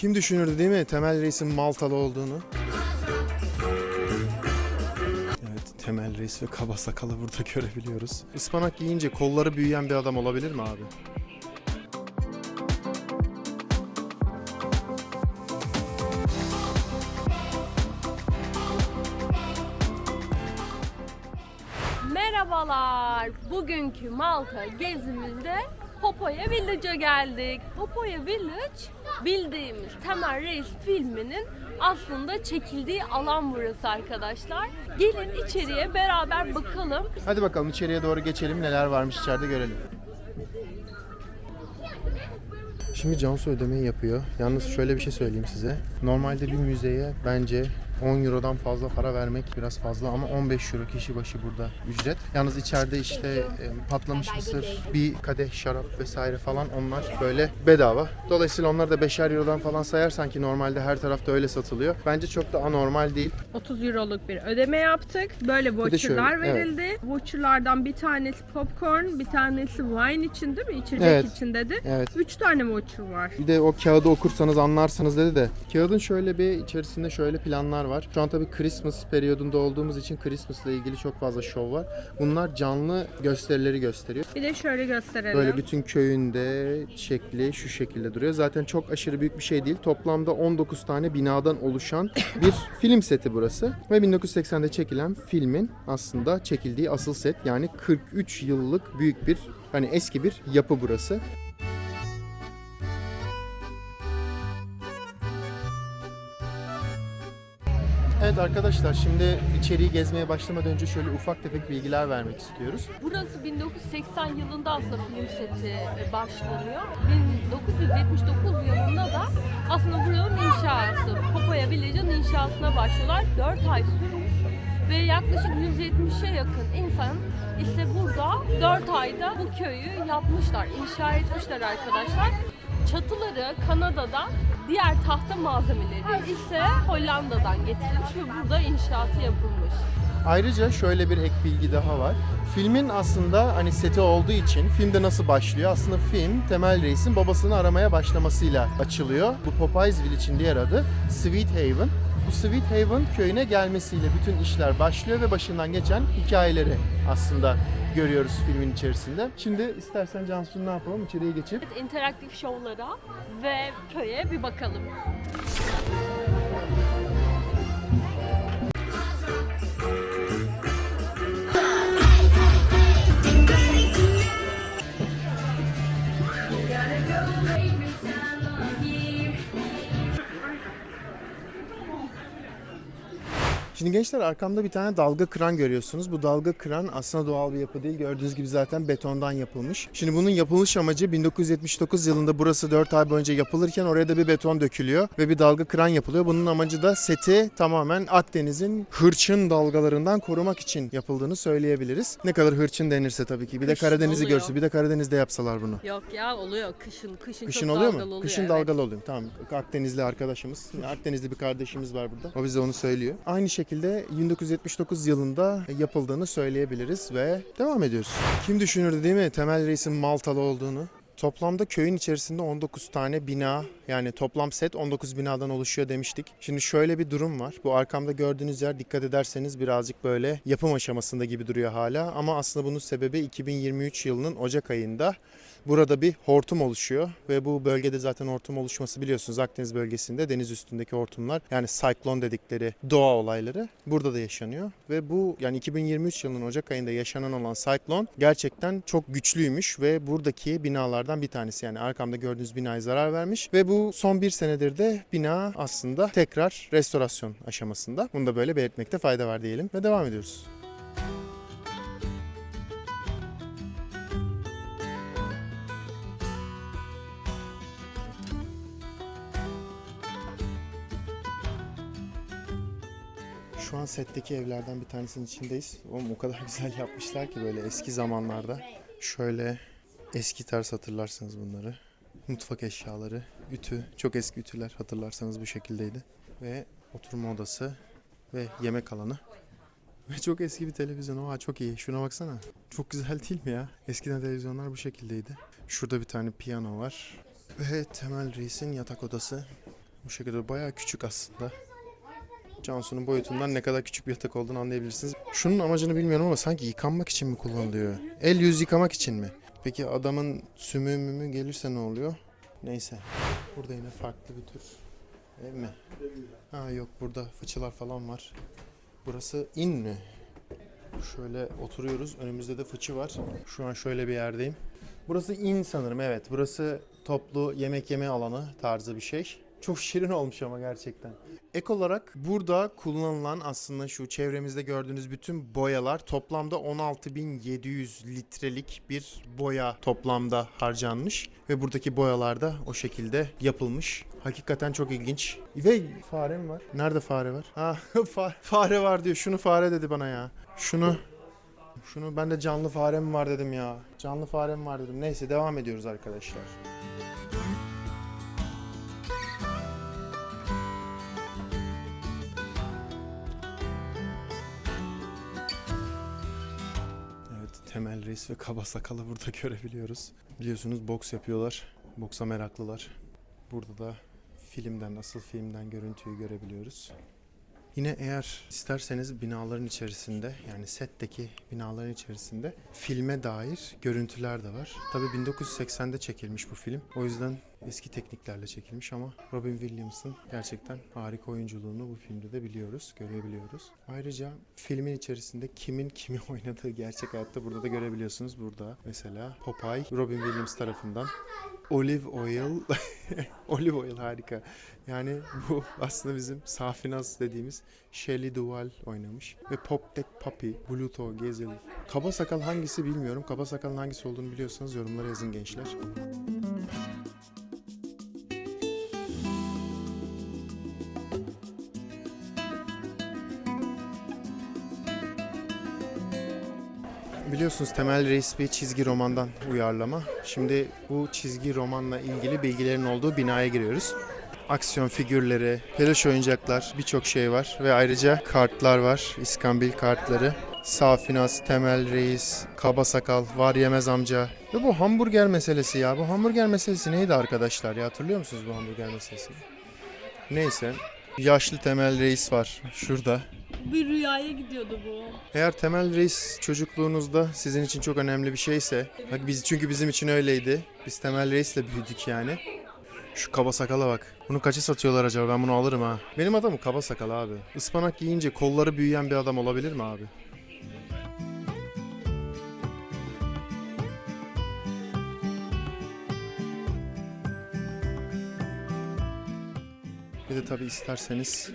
Kim düşünürdü değil mi Temel Reis'in Maltalı olduğunu? Evet Temel Reis ve kaba sakalı burada görebiliyoruz. Ispanak yiyince kolları büyüyen bir adam olabilir mi abi? Merhabalar. Bugünkü Malta gezimizde Popoya Village'a geldik. Popoya Village bildiğimiz Temel Reis filminin aslında çekildiği alan burası arkadaşlar. Gelin içeriye beraber bakalım. Hadi bakalım içeriye doğru geçelim neler varmış içeride görelim. Şimdi Cansu ödemeyi yapıyor. Yalnız şöyle bir şey söyleyeyim size. Normalde bir müzeye bence 10 Euro'dan fazla para vermek biraz fazla ama 15 Euro kişi başı burada ücret. Yalnız içeride işte e, patlamış mısır, bir kadeh şarap vesaire falan onlar böyle bedava. Dolayısıyla onları da 5'er Euro'dan falan sayarsan ki normalde her tarafta öyle satılıyor. Bence çok da anormal değil. 30 euroluk bir ödeme yaptık. Böyle de şöyle, voucherlar evet. verildi. Voucherlardan bir tanesi popcorn, bir tanesi wine için değil mi? İçecek Evet. için dedi. Evet. 3 tane voucher var. Bir de o kağıdı okursanız anlarsınız dedi de. Kağıdın şöyle bir içerisinde şöyle planlar var. Şu an tabii Christmas periyodunda olduğumuz için Christmas'la ilgili çok fazla şov var. Bunlar canlı gösterileri gösteriyor. Bir de şöyle gösterelim. Böyle bütün köyünde şekli şu şekilde duruyor. Zaten çok aşırı büyük bir şey değil. Toplamda 19 tane binadan oluşan bir film seti burası. Ve 1980'de çekilen filmin aslında çekildiği asıl set. Yani 43 yıllık büyük bir hani eski bir yapı burası. Evet arkadaşlar şimdi içeriği gezmeye başlamadan önce şöyle ufak tefek bilgiler vermek istiyoruz. Burası 1980 yılında aslında film seti e, başlanıyor. 1979 yılında da aslında buranın inşası, Popoya Village'ın inşasına başlıyorlar. 4 ay sürmüş ve yaklaşık 170'e yakın insan işte burada 4 ayda bu köyü yapmışlar, inşa etmişler arkadaşlar. Çatıları Kanada'dan, diğer tahta malzemeleri ise Hollanda'dan getirilmiş ve burada inşaatı yapılmış. Ayrıca şöyle bir ek bilgi daha var. Filmin aslında hani seti olduğu için filmde nasıl başlıyor? Aslında film Temel Reis'in babasını aramaya başlamasıyla açılıyor. Bu Popeyesville için diğer adı Sweet Haven. Bu Sweet Haven köyüne gelmesiyle bütün işler başlıyor ve başından geçen hikayeleri aslında görüyoruz filmin içerisinde. Şimdi istersen Cansu ne yapalım? İçeriye geçip interaktif şovlara ve köye bir bakalım. Şimdi gençler arkamda bir tane dalga kıran görüyorsunuz. Bu dalga kıran aslında doğal bir yapı değil. Gördüğünüz gibi zaten betondan yapılmış. Şimdi bunun yapılış amacı 1979 yılında burası 4 ay boyunca yapılırken oraya da bir beton dökülüyor ve bir dalga kıran yapılıyor. Bunun amacı da seti tamamen Akdeniz'in hırçın dalgalarından korumak için yapıldığını söyleyebiliriz. Ne kadar hırçın denirse tabii ki. Bir de Kışın Karadeniz'i oluyor. görsün. Bir de Karadeniz'de yapsalar bunu. Yok ya oluyor kışın. Kışın, Kışın çok oluyor dalgalı mu? oluyor. Kışın evet. dalgalı oluyor. Tamam. Akdenizli arkadaşımız. Akdenizli bir kardeşimiz var burada. O bize onu söylüyor. Aynı şekilde 1979 yılında yapıldığını söyleyebiliriz ve devam ediyoruz. Kim düşünürdü değil mi Temel Reis'in Maltalı olduğunu? Toplamda köyün içerisinde 19 tane bina yani toplam set 19 binadan oluşuyor demiştik. Şimdi şöyle bir durum var. Bu arkamda gördüğünüz yer dikkat ederseniz birazcık böyle yapım aşamasında gibi duruyor hala. Ama aslında bunun sebebi 2023 yılının Ocak ayında Burada bir hortum oluşuyor ve bu bölgede zaten hortum oluşması biliyorsunuz Akdeniz bölgesinde deniz üstündeki hortumlar yani siklon dedikleri doğa olayları burada da yaşanıyor ve bu yani 2023 yılının Ocak ayında yaşanan olan siklon gerçekten çok güçlüymüş ve buradaki binalardan bir tanesi yani arkamda gördüğünüz binaya zarar vermiş ve bu son bir senedir de bina aslında tekrar restorasyon aşamasında. Bunu da böyle belirtmekte fayda var diyelim ve devam ediyoruz. Şu an setteki evlerden bir tanesinin içindeyiz. Oğlum o kadar güzel yapmışlar ki böyle eski zamanlarda. Şöyle eski tarz hatırlarsınız bunları. Mutfak eşyaları, ütü, çok eski ütüler hatırlarsanız bu şekildeydi. Ve oturma odası ve yemek alanı. Ve çok eski bir televizyon. Oha çok iyi. Şuna baksana. Çok güzel değil mi ya? Eskiden televizyonlar bu şekildeydi. Şurada bir tane piyano var. Ve Temel Reis'in yatak odası. Bu şekilde bayağı küçük aslında. Cansu'nun boyutundan ne kadar küçük bir yatak olduğunu anlayabilirsiniz. Şunun amacını bilmiyorum ama sanki yıkanmak için mi kullanılıyor? El yüz yıkamak için mi? Peki adamın sümüğü mümü gelirse ne oluyor? Neyse. Burada yine farklı bir tür ev mi? Ha yok burada fıçılar falan var. Burası in mi? Şöyle oturuyoruz. Önümüzde de fıçı var. Şu an şöyle bir yerdeyim. Burası in sanırım evet. Burası toplu yemek yeme alanı tarzı bir şey. Çok şirin olmuş ama gerçekten. Ek olarak burada kullanılan aslında şu çevremizde gördüğünüz bütün boyalar toplamda 16.700 litrelik bir boya toplamda harcanmış. Ve buradaki boyalar da o şekilde yapılmış. Hakikaten çok ilginç. Ve fare mi var? Nerede fare var? Ha fa- fare var diyor. Şunu fare dedi bana ya. Şunu şunu ben de canlı fare mi var dedim ya. Canlı fare mi var dedim. Neyse devam ediyoruz arkadaşlar. Temel Reis ve Kaba Sakal'ı burada görebiliyoruz. Biliyorsunuz boks yapıyorlar. Boksa meraklılar. Burada da filmden, asıl filmden görüntüyü görebiliyoruz. Yine eğer isterseniz binaların içerisinde yani setteki binaların içerisinde filme dair görüntüler de var. Tabi 1980'de çekilmiş bu film. O yüzden eski tekniklerle çekilmiş ama Robin Williams'ın gerçekten harika oyunculuğunu bu filmde de biliyoruz, görebiliyoruz. Ayrıca filmin içerisinde kimin kimi oynadığı gerçek hayatta burada da görebiliyorsunuz. Burada mesela Popeye Robin Williams tarafından Olive oil. Olive oil harika. Yani bu aslında bizim Safinaz dediğimiz Shelley Duvall oynamış. Ve Pop That Puppy, Bluto, Gezel. Kaba sakal hangisi bilmiyorum. Kaba sakalın hangisi olduğunu biliyorsanız yorumlara yazın gençler. Biliyorsunuz Temel Reis bir çizgi romandan uyarlama. Şimdi bu çizgi romanla ilgili bilgilerin olduğu binaya giriyoruz. Aksiyon figürleri, peluş oyuncaklar, birçok şey var ve ayrıca kartlar var. İskambil kartları. Safinaz, Temel Reis, Kaba Sakal, Var Yemez Amca. Ve bu hamburger meselesi ya. Bu hamburger meselesi neydi arkadaşlar ya? Hatırlıyor musunuz bu hamburger meselesini? Neyse. Yaşlı Temel Reis var şurada. Bir rüyaya gidiyordu bu. Eğer Temel Reis çocukluğunuzda sizin için çok önemli bir şeyse, bak biz çünkü bizim için öyleydi. Biz Temel Reis'le büyüdük yani. Şu kaba sakala bak. Bunu kaça satıyorlar acaba? Ben bunu alırım ha. Benim adamım kaba sakal abi. Ispanak giyince kolları büyüyen bir adam olabilir mi abi? Bir de tabii isterseniz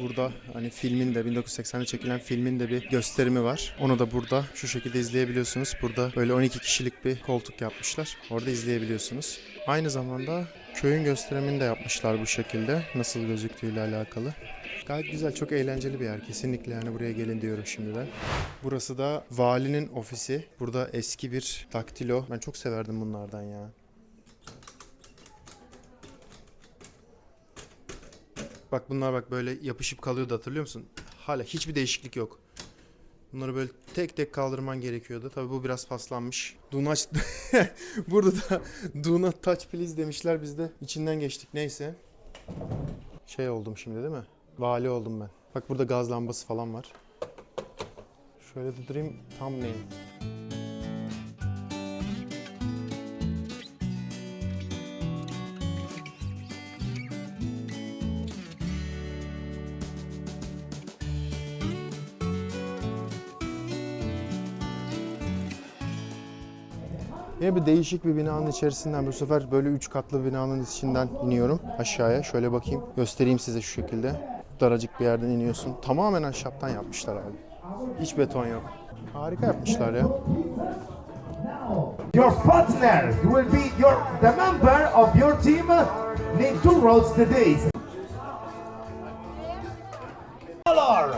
burada hani filmin de 1980'de çekilen filmin de bir gösterimi var. Onu da burada şu şekilde izleyebiliyorsunuz. Burada böyle 12 kişilik bir koltuk yapmışlar. Orada izleyebiliyorsunuz. Aynı zamanda köyün gösterimini de yapmışlar bu şekilde. Nasıl gözüktüğüyle alakalı. Gayet güzel, çok eğlenceli bir yer. Kesinlikle yani buraya gelin diyorum şimdiden. Burası da valinin ofisi. Burada eski bir daktilo. Ben çok severdim bunlardan ya. Bak bunlar bak böyle yapışıp kalıyordu hatırlıyor musun? Hala hiçbir değişiklik yok. Bunları böyle tek tek kaldırman gerekiyordu. Tabii bu biraz paslanmış. Do. Burada da do touch please demişler. Biz de içinden geçtik. Neyse. Şey oldum şimdi değil mi? Vali oldum ben. Bak burada gaz lambası falan var. Şöyle de durayım. Thumbnail. Yine bir değişik bir binanın içerisinden bu sefer böyle üç katlı binanın içinden iniyorum aşağıya. Şöyle bakayım göstereyim size şu şekilde. Daracık bir yerden iniyorsun. Tamamen ahşaptan yapmışlar abi. Hiç beton yok. Harika yapmışlar ya. Your partner will be your the member of your team need to roast the days. Color.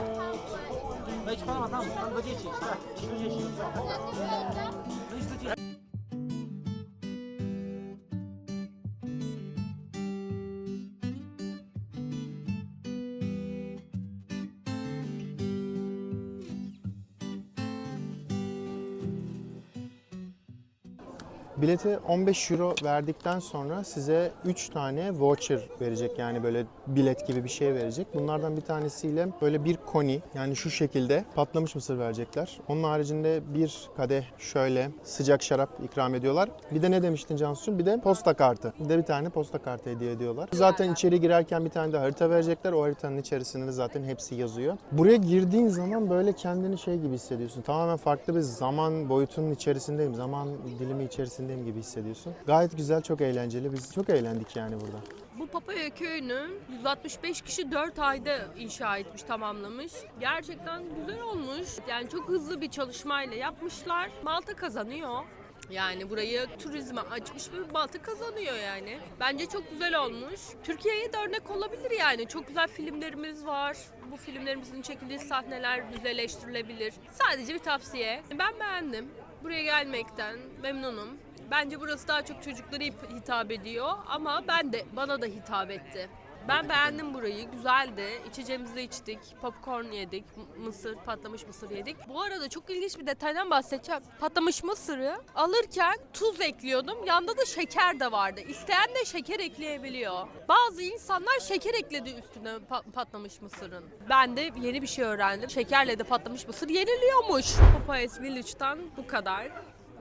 Bileti 15 euro verdikten sonra size 3 tane voucher verecek yani böyle bilet gibi bir şey verecek. Bunlardan bir tanesiyle böyle bir koni yani şu şekilde patlamış mısır verecekler. Onun haricinde bir kadeh şöyle sıcak şarap ikram ediyorlar. Bir de ne demiştin Cansu'cum? Bir de posta kartı. Bir de bir tane posta kartı hediye ediyorlar. Zaten içeri girerken bir tane de harita verecekler. O haritanın içerisinde de zaten hepsi yazıyor. Buraya girdiğin zaman böyle kendini şey gibi hissediyorsun. Tamamen farklı bir zaman boyutunun içerisindeyim. Zaman dilimi içerisindeyim gibi hissediyorsun. Gayet güzel, çok eğlenceli. Biz çok eğlendik yani burada. Bu Papaya köyünü 165 kişi 4 ayda inşa etmiş, tamamlamış. Gerçekten güzel olmuş. Yani çok hızlı bir çalışmayla yapmışlar. Malta kazanıyor. Yani burayı turizme açmış ve Malta kazanıyor yani. Bence çok güzel olmuş. Türkiye'ye de örnek olabilir yani. Çok güzel filmlerimiz var. Bu filmlerimizin çekildiği sahneler müzeleştirilebilir. Sadece bir tavsiye. Ben beğendim. Buraya gelmekten memnunum. Bence burası daha çok çocuklara hitap ediyor ama ben de bana da hitap etti. Ben beğendim burayı. Güzeldi. İçeceğimizi de içtik. Popcorn yedik. Mısır, patlamış mısır yedik. Bu arada çok ilginç bir detaydan bahsedeceğim. Patlamış mısırı alırken tuz ekliyordum. Yanında da şeker de vardı. İsteyen de şeker ekleyebiliyor. Bazı insanlar şeker ekledi üstüne pa- patlamış mısırın. Ben de yeni bir şey öğrendim. Şekerle de patlamış mısır yeniliyormuş. Papayas Village'dan bu kadar.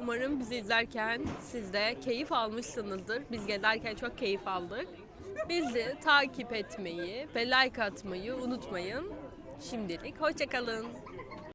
Umarım bizi izlerken siz de keyif almışsınızdır. Biz gezerken çok keyif aldık. Bizi takip etmeyi ve like atmayı unutmayın. Şimdilik hoşçakalın.